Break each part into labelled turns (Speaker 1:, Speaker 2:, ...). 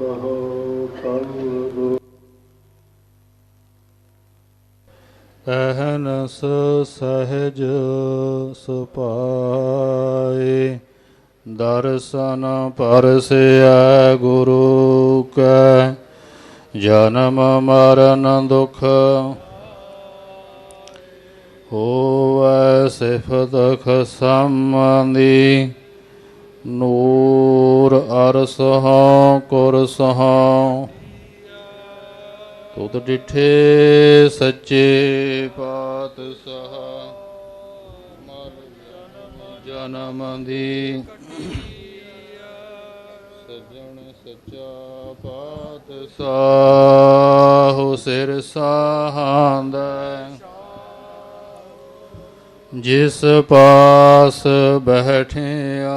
Speaker 1: ਕਹੋ ਕਲ
Speaker 2: ਅਹਨਸ ਸਹਿਜ ਸੁਪਾਏ, ਦਰਸ਼ਨ ਪਰਸਿਆ ਗੁਰੂ ਕੈ, ਜਨਮ ਮਰਨ ਦੁਖ ਹੋਵੈ ਸਿਫਤ ਖਸਮੰਦੀ ਨੂਰ ਅਰਸਹੁ ਕੁਰਸਹੁ ਤੁਧ ਡਿਠੇ ਸੱਚੇ ਪਾਤਸ਼ਾਹ, ਮਰ ਜਨਮ ਦੀ। ਸਜਣ ਸੱਚਾ ਪਾਤਸ਼ਾਹ ਸਿਰ ਸਾਹਾਂਦਾ ਜਿਸ ਪਾਸ ਬੈਠਿਆ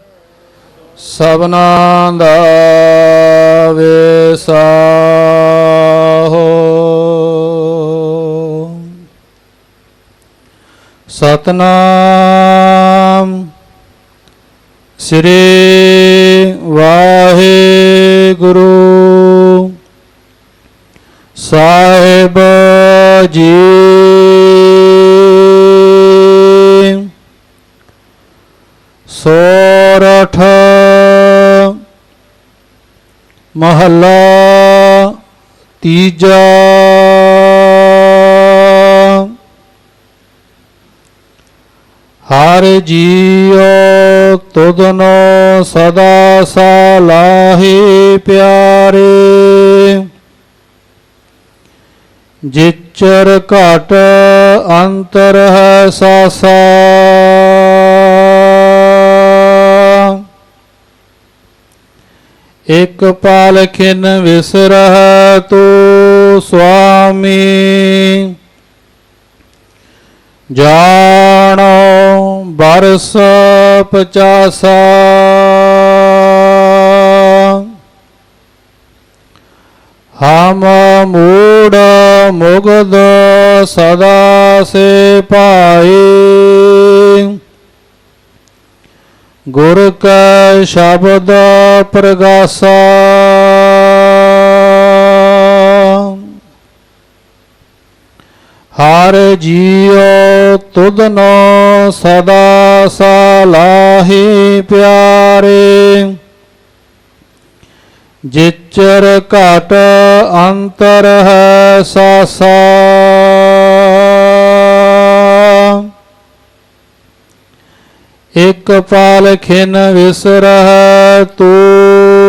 Speaker 2: ਸਭਨਾਂ ਦਾ ਵੇਸਾ ਸਤਨਾਮ ਸ੍ਰੀ ਵਾਹਿਗੁਰੂ। ਸਾਹਿਬ ਜੀ। ਸੋ ਸੋਰਠ ਮਹੱਲਾ ਤੀਜਾ ਹਰ ਜੀਉ ਤੁਧਨੋ ਸਦਾ ਸਲਾਹੀ ਪਿਆਰੇ ਜਿਚਰ ਘਟ ਅੰਤਰ ਹੈ ਸਾਸਾ ਇਕ ਪਾਲ ਖਿਨ ਵਿਸਰਹ ਤੂ ਸੁਆਮੀ। ਜਾਣੋ ਬਰਸ ਪਚਾਸਾ। ਹਮ ਮੂੜ ਮੁਗਦ ਸਦਾ ਸੇ ਪਾਈ ਗੁਰ ਕੈ ਸ਼ਬਦ ਪ੍ਰਗਾਸਾ। ਹਰ ਜੀਉ ਤੁਧਨੋ ਸਦਾ ਸਲਾਹੀ ਪਿਆਰੇ। ਜਿਚਰ ਘਟ ਅੰਤਰ ਹੈ ਸਾਸਾ। ਇਕ ਪਾਲ ਖਿਨ ਵਿਸਰਹ ਤੂ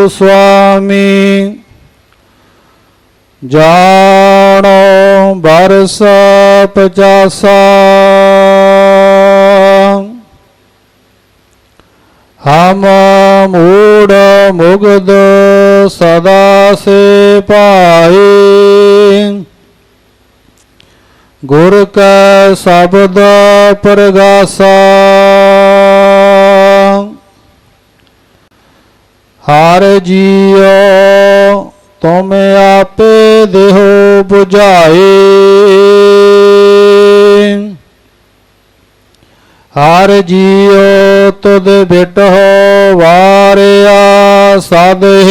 Speaker 2: ਸੁਆਮੀ ਜਾਣੋ ਬਰਸ ਪਚਾਸਾ। ਹਮ ਮੂੜ ਮੁਗਦ ਸਦਾ ਸੇ ਪਾਈ ਗੁਰ ਕੈ ਸ਼ਬਦ ਪ੍ਰਗਾਸਾ। ਹਰ ਜੀਉ ਤੁਮ ਆਪੇ ਦੇਹੋ 부ਝਾਏ ਹਰ ਜੀਉ ਤੁਧ ਬਿਟੋ ਵਾਰਿਆ ਸਾਧੇ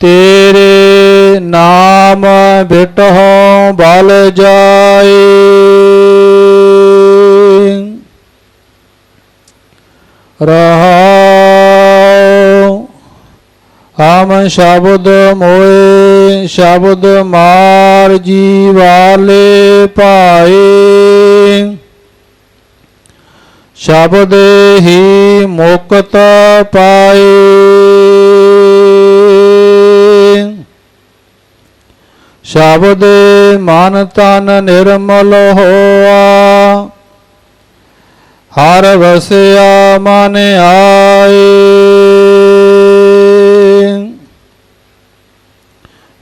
Speaker 2: ਤੇਰੇ ਨਾਮ ਬਿਟੋ ਬਲ ਜਾਏ। ਰਹਾਉ। ਹਮ ਸ਼ਬਦ ਮੋਏ, ਸ਼ਬਦ ਮਾਰ ਜੀ ਵਾਲੇ ਪਾਏ ਸ਼ਬਦ ਹੀ ਮੁਕਤ ਪਾਏ। ਸ਼ਬਦ ਮਨ ਤਨ ਨਿਰਮਲ ਹੋਆ। ਹਰ ਵਸਿਆ ਮਨ ਆਏ।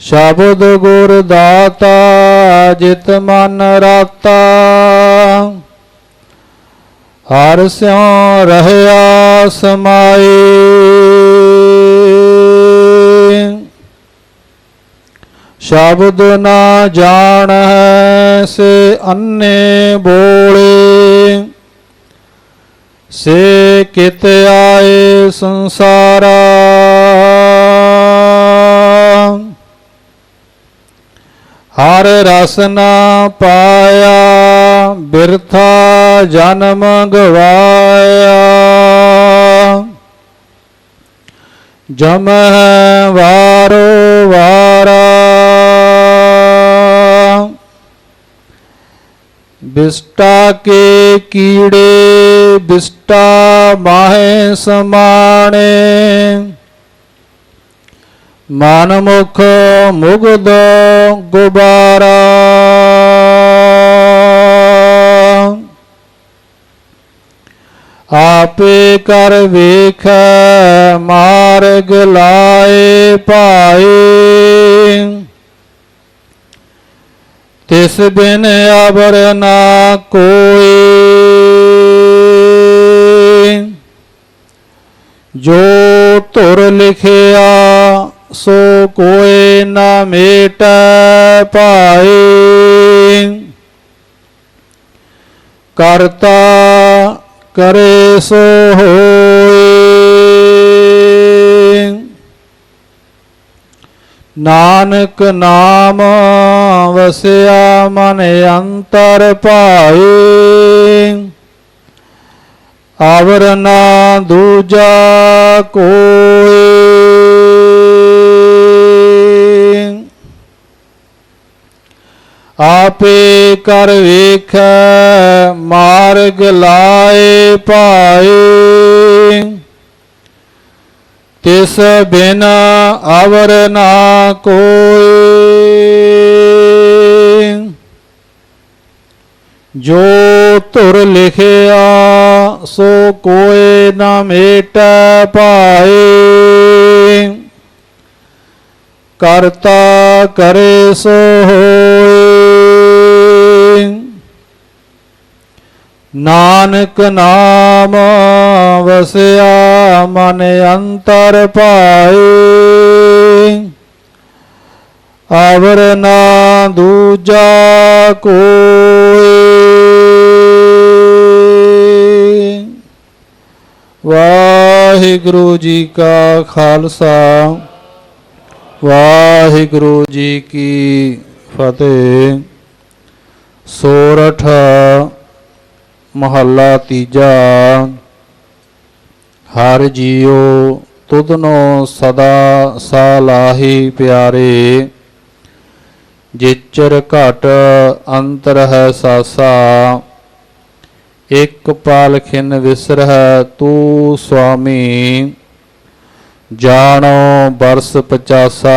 Speaker 2: ਸ਼ਬਦ ਗੁਰ ਦਾਤਾ ਜਿਤ ਮਨ ਰਾਤਾ। ਹਰ ਸਿਉ ਰਹਿਆ ਸਮਾਈ ਸ਼ਬਦ ਨਾ ਜਾਣ ਹੈ ਸੇ ਅੰਨੇ ਬੋਲੇ। ਸੇ ਕਿਤ ਆਏ ਸੰਸਾਰਾ। ਹਰ ਰਸ ਨਾ ਪਾਇਆ, ਬਿਰਥਾ ਜਨਮ ਗਵਾਇਆ। ਜਮ ਹੈ ਵਾਰੋ ਵਾਰਾ। ਬਿਸਟਾ ਕੇ ਕੀੜੇ, ਬਿਸਟਾ ਮਾਹੇ ਸਮਾਣੇ। ਮਨ ਮੁਖ ਮੁਗਦ ਗੁਬਾਰਾ। ਆਪੇ ਕਰ ਵੇਖ, ਮਾਰਗ ਲਾਏ ਭਾਏ। ਤਿਸ ਬਿਨ ਅਬਰ ਨਾ ਕੋਈ ਜੋ ਧੁਰ ਲਿਖਿਆ, ਸੋ ਕੋਏ ਨਾ ਮੇਟੈ ਭਾਏ ਕਰਤਾ ਕਰੇ ਸੋ ਹੋਏ ਨਾਨਕ ਨਾਮ ਵਸਿਆ ਮਨ ਅੰਤਰ ਭਾਏ ਆਵਰ ਨਾ ਦੂਜਾ ਕੋਈ ਆਪੇ ਕਰ ਵੇਖ, ਮਾਰਗ ਲਾਏ ਪਾਏ ਤਿਸ ਬਿਨ ਆਵਰ ਨਾ ਕੋਈ ਜੋ ਤੁਰ ਲਿਖਿਆ ਸੋ ਕੋਏ ਨਾ ਮੇਟੈ ਪਾਏ ਕਰਤਾ ਕਰੇ ਸੋ ਹੋਏ ਨਾਨਕ ਨਾਮ ਵਸਿਆ ਮਨ ਅੰਤਰ ਪਾਏ ਆਵਰ ਨਾ ਦੂਜਾ ਕੋਈ ਵਾਹਿਗੁਰੂ ਜੀ ਕਾ ਖਾਲਸਾ, ਵਾਹਿਗੁਰੂ ਜੀ ਕੀ ਫਤਿਹ। ਸੋਰਠ, ਮਹੱਲਾ ਤੀਜਾ, ਹਰ ਜੀਉ ਤੁਧਨੋ ਸਦਾ ਸਾਲਾਹੀ ਪਿਆਰੇ। ਜਿਚਰ ਘਟ ਅੰਤਰ ਹੈ ਸਾਸਾ ਇਕ ਪਾਲਖਿਨ ਖਿਨ ਵਿਸਰਹਿ, ਤੂੰ ਸੁਆਮੀ, ਜਾਣੋ ਬਰਸ ਪਚਾਸਾ।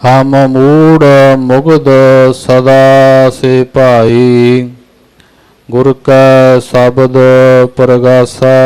Speaker 2: ਹਮ ਮੂੜ ਮੁਗਦ ਸਦਾ ਸੇ ਭਾਈ, ਗੁਰ ਕੈ ਸ਼ਬਦ ਪ੍ਰਗਾਸਾ।